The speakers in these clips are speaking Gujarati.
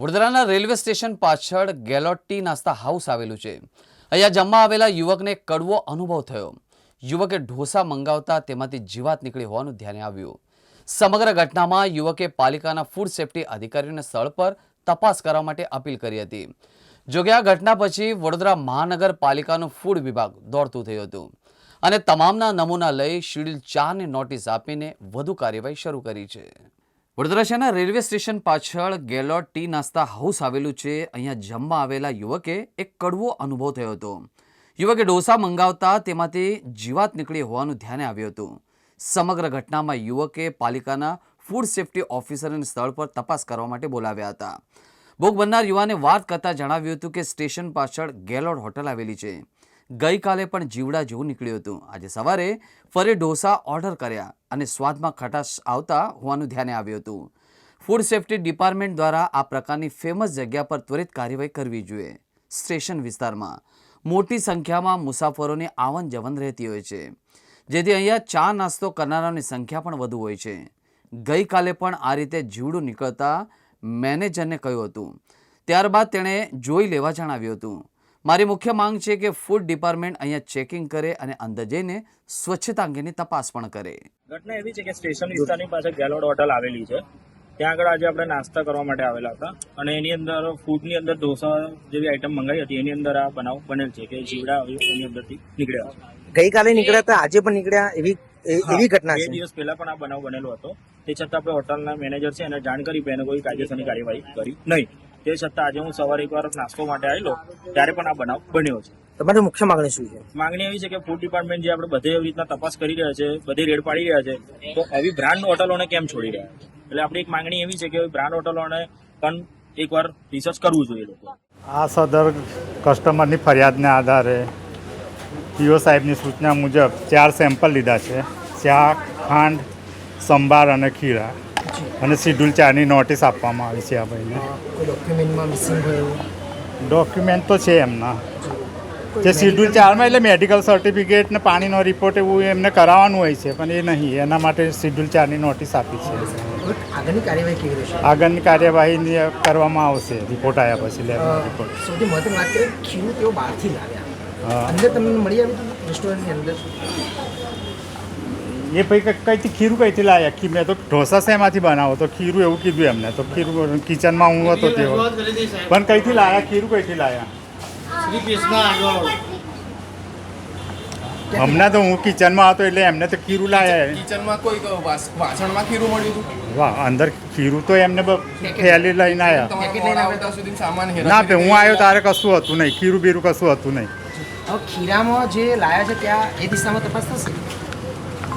વડોદરાના રેલવે સ્ટેશન પાછળ ગેલોટ નાસ્તા હાઉસ આવેલું છે. અહીંયા જમવા આવેલા યુવકને કડવો અનુભવ થયો. યુવકે ઢોસા મંગાવતા તેમાંથી જીવાત નીકળી હોવાનું ધ્યાને આવ્યું. સમગ્ર ઘટનામાં યુવકે પાલિકાના ફૂડ સેફટી અધિકારીઓને સ્થળ પર તપાસ કરવા માટે અપીલ કરી હતી. જોકે આ ઘટના પછી વડોદરા મહાનગરપાલિકાનું ફૂડ વિભાગ દોડતું થયું હતું અને તમામના નમૂના લઈ શેડ્યુલ ચારની નોટિસ આપીને વધુ કાર્યવાહી શરૂ કરી છે. વડોદરા શહેરના રેલવે સ્ટેશન પાછળ ગેલોટ ટી નાસ્તા હાઉસ આવેલું છે. અહીંયા જમવા આવેલા યુવકે એક કડવો અનુભવ થયો હતો. યુવકે ડોસા મંગાવતા તેમાંથી જીવાત નીકળી હોવાનું ધ્યાને આવ્યું હતું. સમગ્ર ઘટનામાં યુવકે પાલિકાના ફૂડ સેફ્ટી ઓફિસરને સ્થળ પર તપાસ કરવા માટે બોલાવ્યા હતા. ભોગ બનનાર યુવાને વાત કરતા જણાવ્યું હતું કે સ્ટેશન પાછળ ગેલોડ હોટલ આવેલી છે. ગઈકાલે પણ જીવડા જેવું નીકળ્યું હતું. આજે સવારે ફરી ઢોસા ઓર્ડર કર્યા અને સ્વાદમાં ખટાશ આવતા હોવાનું ધ્યાને આવ્યું હતું. ફૂડ સેફ્ટી ડિપાર્ટમેન્ટ દ્વારા આ પ્રકારની ફેમસ જગ્યા પર ત્વરિત કાર્યવાહી કરવી જોઈએ. સ્ટેશન વિસ્તારમાં મોટી સંખ્યામાં મુસાફરોની આવન જવન રહેતી હોય છે. જેથી અહીંયા ચા નાસ્તો કરનારાઓની સંખ્યા પણ વધુ હોય છે. ગઈકાલે પણ આ રીતે જીવડું નીકળતા મેનેજરને કહ્યું હતું. ત્યારબાદ તેણે જોઈ લેવા જણાવ્યું હતું. મારી મુખ્ય માંગ છે કે ફૂડ ડિપાર્ટમેન્ટ અહીંયા ચેકિંગ કરે અને અંદર જઈને સ્વચ્છતા અંગેની તપાસ પણ કરે. ઘટના એવી છે કે સ્ટેશન વિસ્તારની પાસે ગેલોડ હોટલ આવેલી છે. ત્યાં આગળ આજે આપણે નાસ્તા કરવા માટે આવેલા હતા અને એની અંદર ફૂડની અંદર ઢોસા જેવી આઈટમ મંગાવી હતી. એની અંદર આ બનાવ બનેલ છે કે જીવડા એની અંદરથી નીકળ્યા છે ગઈકાલે નીકળ્યા હતા આજે પણ નીકળ્યા એવી એવી ઘટના બે છે. દિવસ પહેલા પણ આ બનાવ બનેલો હતો. તે છતાં આપણે હોટલના મેનેજર છે એને જાણ કરી પણ એને કોઈ કાયદેસરની કાર્યવાહી કરી નહીં. તે છતાં આજે હું સવારે એકવાર નાસ્તો માટે આવેલો ત્યારે પણ આ બનાવ બન્યો છે. તમારી મુખ્ય માંગણી શું છે? માંગણી એવી છે કે ફૂડ ડિપાર્ટમેન્ટ જે આપણે બધે એવી રીતના તપાસ કરી રહ્યા છે બધી રેડ પાડી રહ્યા છે તો એવી બ્રાન્ડ હોટલોને કેમ છોડી રહ્યા? છે એટલે આપણી એક માંગણી એવી છે કે બ્રાન્ડ હોટલોને પણ એકવાર રિસર્ચ કરવું જોઈએ લોકો. આ સદર કસ્ટમરની ફરિયાદને આધારે પીઓ સાહેબની સૂચના મુજબ ચાર સેમ્પલ લીધા છે ચા ખાંડ સંભાર અને ખીરા. અને શિડ્યુલ ચારની નોટિસ આપવામાં આવી છે આ ભાઈને. ડોક્યુમેન્ટમાં મિસિંગ હોય ડોક્યુમેન્ટ તો છે એમના. જે શિડ્યુલ ચારમાં એટલે મેડિકલ સર્ટિફિકેટ ને પાણીનો રિપોર્ટ એવું એમને કરાવવાનું હોય છે પણ એ નહીં. એના માટે શિડ્યુલ ચારની નોટિસ આપી છે. આગળની કાર્યવાહી કેવી રહેશે? આગળની કાર્યવાહી કરવામાં આવશે. રિપોર્ટ આવ્યા પછી લેબ રિપોર્ટ સૌથી મહત્વની વાત કરીએ ખીરું તેઓ બહારથી લાવ્યા. અંદર તમને મળી આવ્યું રેસ્ટોરન્ટની અંદર? એ પછી કંઈથી ખીરું કઈથી લાયા? ખી મેં તો ઢોસા શેમાંથી બનાવો? તો ખીરું એવું કીધું એમને. તો ખીરું કિચનમાં હું હતો તેઓ પણ કંઈથી લાયા? ખીરું કઈથી લાયા? હમણાં તો હું કિચનમાં હતો એટલે એમને તો ખીરું લાયા. કિચનમાં કોઈ વાસણમાં ખીરું મળ્યું હતું? વાહ અંદર ખીરું તો એમને થેલી લઈને આવ્યા ના હું આવ્યો તારે કશું હતું નહીં. ખીરું બીરું કશું હતું નહીં. ખીરામાં જે લાયા છે ત્યાં એ દિશામાં તપાસ થશે?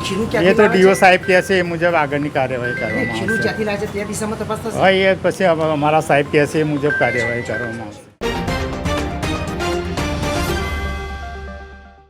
ખીરું એ તો ડીઓ સાહેબ કહે છે એ મુજબ આગળની કાર્યવાહી કરવામાં ખીરું આવશે. ક્યાંથી લાવે છે? તે દિશામાં તપાસ થશે. હા એ પછી અમારા સાહેબ કહે છે એ મુજબ કાર્યવાહી કરવામાં આવશે.